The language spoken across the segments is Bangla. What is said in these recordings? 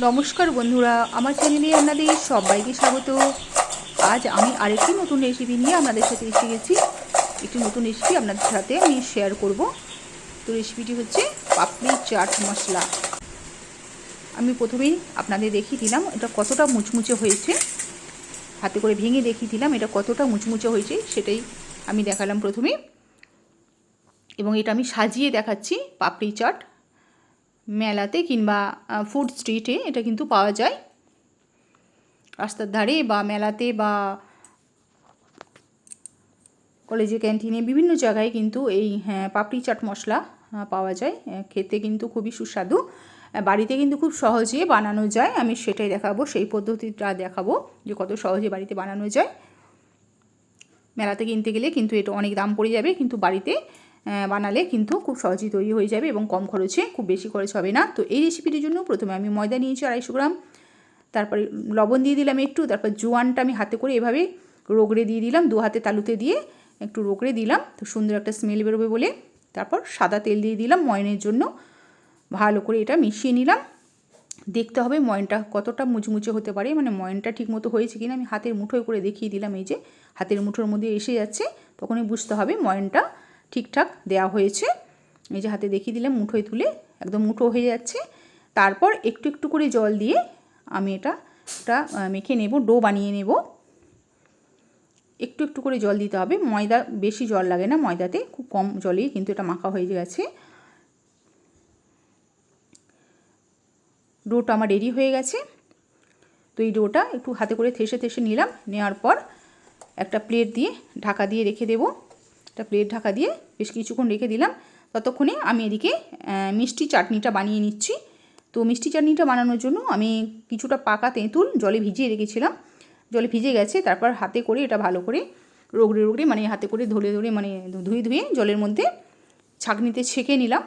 নমস্কার বন্ধুরা, আমার চ্যানেলে আপনাদের সবাইকে স্বাগত। আজ আমি আরেকটি নতুন রেসিপি নিয়ে আপনাদের সাথে এসে গেছি। একটি নতুন রেসিপি আপনাদের সাথে আমি শেয়ার করব। তো রেসিপিটি হচ্ছে পাপড়ি চাট মশলা। আমি প্রথমেই আপনাদের দেখিয়ে দিলাম এটা কতটা মুচমুচে হয়েছে। হাতে করে ভেঙে দেখিয়ে দিলাম এটা কতটা মুচমুচে হয়েছে, সেটাই আমি দেখালাম প্রথমে। এবং এটা আমি সাজিয়ে দেখাচ্ছি পাপড়ি চাট মেলাতে কিংবা ফুড স্ট্রিটে এটা কিন্তু পাওয়া যায়। রাস্তার ধারে বা মেলাতে বা কলেজে ক্যান্টিনে বিভিন্ন জায়গায় কিন্তু এই হ্যাঁ পাপড়ি চাট মশলা পাওয়া যায়। খেতে কিন্তু খুবই সুস্বাদু। বাড়িতে কিন্তু খুব সহজে বানানো যায়। আমি সেটাই দেখাবো, সেই পদ্ধতিটা দেখাবো যে কত সহজে বাড়িতে বানানো যায়। মেলাতে কিনতে গেলে কিন্তু এটা অনেক দাম পড়ে যাবে, কিন্তু বাড়িতে বানালে কিন্তু খুব সহজেই তৈরি হয়ে যাবে এবং কম খরচে খুব বেশি খরচ হবে না। তো এই রেসিপিটির জন্য প্রথমে আমি ময়দা নিয়েছি আড়াইশো গ্রাম। তারপরে লবণ দিয়ে দিলাম একটু, তারপর জোয়ানটা আমি হাতে করে এভাবে রোগড়ে দিয়ে দিলাম, দু হাতে তালুতে দিয়ে একটু রোগড়ে দিলাম। তো সুন্দর একটা স্মেল বেরোবে বলে। তারপর সাদা তেল দিয়ে দিলাম ময়নের জন্য। ভালো করে এটা মিশিয়ে নিলাম। দেখতে হবে ময়নটা কতটা মুচমুচে হতে পারে মানে ময়নটা ঠিক মতো হয়েছে কিনা। আমি হাতের মুঠোয় করে দেখিয়ে দিলাম এই যে, হাতের মুঠোর মধ্যে এসে যাচ্ছে, তখনই বুঝতে হবে ময়নটা ঠিকঠাক দেওয়া হয়েছে। এই যে হাতে দেখিয়ে দিলাম, মুঠোয় তুলে, একদম মুঠো হয়ে যাচ্ছে। তারপর একটু একটু করে জল দিয়ে আমি এটা এটা মেখে নেব, ডো বানিয়ে নেব। একটু একটু করে জল দিতে হবে। ময়দা বেশি জল লাগে না ময়দাতে, খুব কম জলেই কিন্তু এটা মাখা হয়ে গেছে। ডোটা আমার রেডি হয়ে গেছে। তো এই ডোটা একটু হাতে করে থেসে থেসে নিলাম। নেওয়ার পর একটা প্লেট দিয়ে ঢাকা দিয়ে রেখে দেবো। একটা প্লেট ঢাকা দিয়ে বেশ কিছুক্ষণ রেখে দিলাম। ততক্ষণে আমি এদিকে মিষ্টি চাটনিটা বানিয়ে নিচ্ছি। তো মিষ্টি চাটনিটা বানানোর জন্য আমি কিছুটা পাকা তেঁতুল জলে ভিজিয়ে রেখেছিলাম। জলে ভিজে গেছে, তারপর হাতে করে এটা ভালো করে রোগড়ে রোগড়ে মানে হাতে করে ধরে ধরে মানে ধুয়ে ধুয়ে জলের মধ্যে ছাঁকনিতে ছেঁকে নিলাম।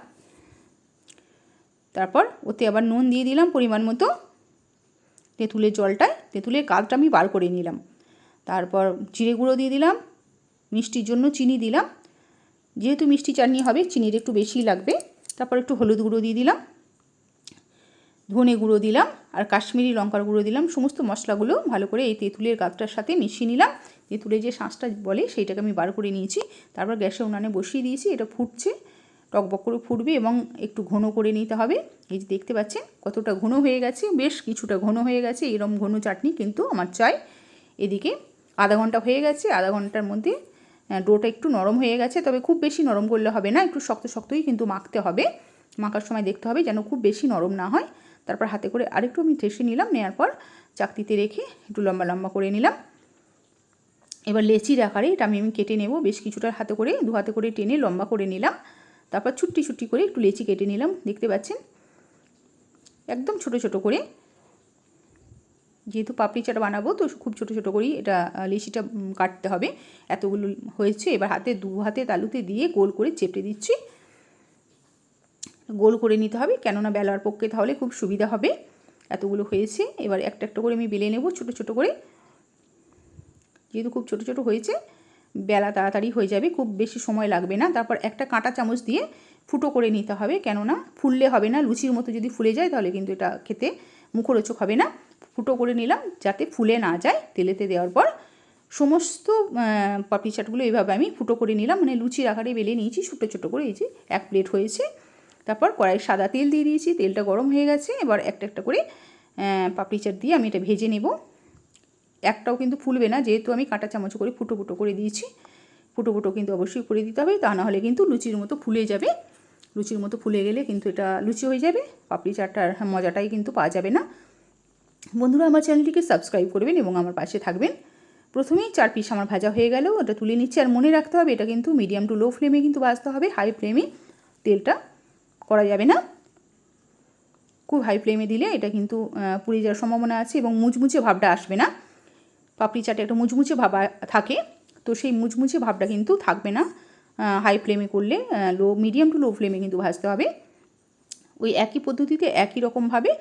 তারপর ওতে আবার নুন দিয়ে দিলাম পরিমাণ মতো। তেঁতুলের জলটায়, তেঁতুলের কালটা আমি বার করে নিলাম। তারপর জিরে গুঁড়ো দিয়ে দিলাম। মিষ্টির জন্য চিনি দিলাম। যেহেতু মিষ্টি চাটনি হবে, চিনির একটু বেশি লাগবে। তারপর একটু হলুদ গুঁড়ো দিয়ে দিলাম। ধনে গুঁড়ো দিলাম আর কাশ্মীরি লঙ্কার গুঁড়ো দিলাম। সমস্ত মশলাগুলো ভালো করে এই তেঁতুলের গাছটার সাথে মিশিয়ে নিলাম। তেঁতুলের যে শাঁসটা বলে সেইটাকে আমি বার করে নিয়েছি। তারপর গ্যাসে উনানে বসিয়ে দিয়েছি। এটা ফুটছে, টকবক করে ফুটবে এবং একটু ঘন করে নিতে হবে। এই যে দেখতে পাচ্ছেন কতটা ঘন হয়ে গেছে, বেশ কিছুটা ঘন হয়ে গেছে। এরম ঘন চাটনি কিন্তু আমার চাই। এদিকে আধা ঘণ্টা হয়ে গেছে। আধা ঘণ্টার মধ্যে ডোটা একটু নরম হয়ে গেছে, তবে খুব বেশি নরম করলে হবে না, একটু শক্ত শক্তই কিন্তু মাখতে হবে। মাখার সময় দেখতে হবে যেন খুব বেশি নরম না হয়। তারপর হাতে করে আরেকটু আমি ঠেসে নিলাম নেওয়ার পর চাকতিতে রেখে একটু লম্বা লম্বা করে নিলাম। এবার লেচির আকারে এটা আমি আমি কেটে নেব, বেশ কিছুটা হাতে করে, দু হাতে করে টেনে লম্বা করে নিলাম। তারপর ছুট্টি ছুট্টি করে একটু লেচি কেটে নিলাম, দেখতে পাচ্ছেন? একদম ছোট ছোট করে। যেহেতু পাপড়ি চাট বানাবো, তো খুব ছোটো ছোটো করেই এটা লিচিটা কাটতে হবে। এতগুলো হয়েছে, এবার হাতে, দু হাতে তালুতে দিয়ে গোল করে চেপে দিচ্ছি। গোল করে নিতে হবে, কেননা বেলার পক্ষে তাহলে খুব সুবিধা হবে। এতগুলো হয়েছে, এবার একটা একটা করে আমি বেলে নেব ছোট ছোট করে। যেহেতু খুব ছোট ছোট হয়েছে, বেলা তাড়াতাড়ি হয়ে যাবে, খুব বেশি সময় লাগবে না। তারপর একটা কাঁটা চামচ দিয়ে ফুটো করে নিতে হবে, কেননা ফুললে হবে না, লুচির মতো যদি ফুলে যায় তাহলে কিন্তু এটা খেতে মুখরোচক হবে না। ফুটো করে নিলাম যাতে ফুলে না যায় তেলেতে দেওয়ার পর সমস্ত পাপড়ি চাটগুলো এইভাবে আমি ফুটো করে নিলাম। মানে লুচির আকারে বেলে নিয়েছি ছোটো ছোটো করে এই যে এক প্লেট হয়েছে। তারপর কড়াই সাদা তেল দিয়ে দিয়েছি, তেলটা গরম হয়ে গেছে। এবার একটা একটা করে পাপড়ি চাট দিয়ে আমি এটা ভেজে নেব। একটাও কিন্তু ফুলবে না, যেহেতু আমি কাঁটা চামচ করে ফুটো ফুটো করে দিয়েছি। ফুটো ফুটো কিন্তু অবশ্যই করে দিতে হবে, তা না হলে কিন্তু লুচির মতো ফুলে যাবে। লুচির মতো ফুলে গেলে কিন্তু এটা লুচি হয়ে যাবে। পাপড়ি চাটটার মজাটাই কিন্তু পাওয়া যাবে না। বন্ধুরা, আমার চ্যানেলটিকে সাবস্ক্রাইব করবেন এবং আমার পাশে থাকবেন। প্রথমেই চার পিস আমার ভাজা হয়ে গেল, ওটা তুলে নিচ্ছি। আর মনে রাখতে হবে, এটা কিন্তু মিডিয়াম টু লো ফ্লেমে কিন্তু ভাজতে হবে। হাই ফ্লেমে তেলটা করা যাবে না। খুব হাই ফ্লেমে দিলে এটা কিন্তু পুড়ে যাওয়ার সম্ভাবনা আছে এবং মুচমুচে ভাবটা আসবে না। পাপড়ি চাটে একটা মুচমুচে ভাব থাকে, তো সেই মুচমুচে ভাবটা কিন্তু থাকবে না। হাই ফ্লেমে করলে লো মিডিয়াম টু লো ফ্লেমে কিন্তু ভাজতে হবে। ওই একই পদ্ধতিতে একই রকমভাবে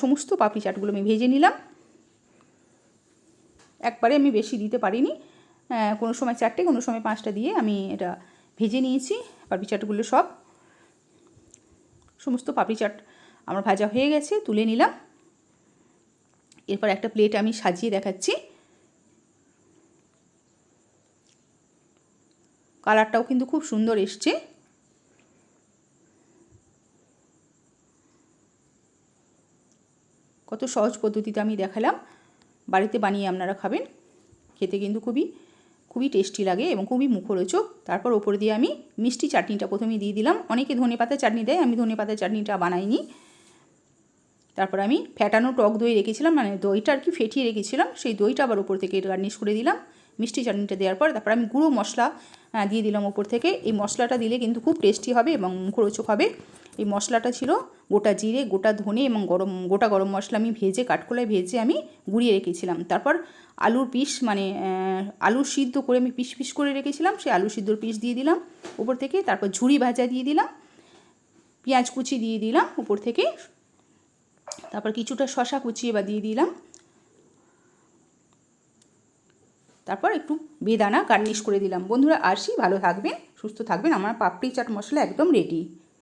সমস্ত পাপড়ি চাটগুলো আমি ভেজে নিলাম। একবারে আমি বেশি দিতে পারিনি। কোনো সময় চারটে, কোনো সময় পাঁচটা দিয়ে আমি এটা ভেজে নিয়েছি। পাপড়ি চাটগুলো সব। সমস্ত পাপড়ি চাট আমার ভাজা হয়ে গেছে, তুলে নিলাম। এরপর একটা প্লেট আমি সাজিয়ে দেখাচ্ছি। কালারটাও কিন্তু খুব সুন্দর এসছে। কত সহজ পদ্ধতিতে আমি দেখালাম। বাড়িতে বানিয়ে আপনারা খাবেন। খেতে কিন্তু খুবই খুবই টেস্টি লাগে এবং খুবই মুখরোচক। তারপর ওপর দিয়ে আমি মিষ্টি চাটনিটা প্রথমে দিয়ে দিলাম। অনেকে ধনে পাতা চাটনি দেয়, আমি ধনে পাতা চাটনিটা বানাইনি। তারপর আমি ফ্যাটানো টক দই রেখেছিলাম মানে দইটা আর কি ফেটিয়ে রেখেছিলাম, সেই দইটা আবার ওপর থেকে গার্নিশ করে দিলাম। মিষ্টি চাটনিটা দেওয়ার পর তারপর আমি গুঁড়ো মশলা দিয়ে দিলাম ওপর থেকে। এই মশলাটা দিলে কিন্তু খুব টেস্টি হবে এবং মুখরোচক হবে। এই মশলাটা ছিল গোটা জিরে, গোটা ধনে এবং গরম, গোটা গরম মশলা আমি ভেজে, কাঠকোলায় ভেজে আমি গুঁড়িয়ে রেখেছিলাম। তারপর আলুর পিস মানে আলু সিদ্ধ করে আমি পিস পিস করে রেখেছিলাম। সেই আলু সিদ্ধর পিস দিয়ে দিলাম উপর থেকে। তারপর ঝুড়ি ভাজা দিয়ে দিলাম, পেঁয়াজ কুচি দিয়ে দিলাম উপর থেকে। তারপর কিছুটা শশা কুচিয়ে বা দিয়ে দিলাম। তারপর একটু বেদানা গার্নিশ করে দিলাম। বন্ধুরা, আসি, ভালো থাকবেন, সুস্থ থাকবেন। আমার পাপড়ি চাট মশলা একদম রেডি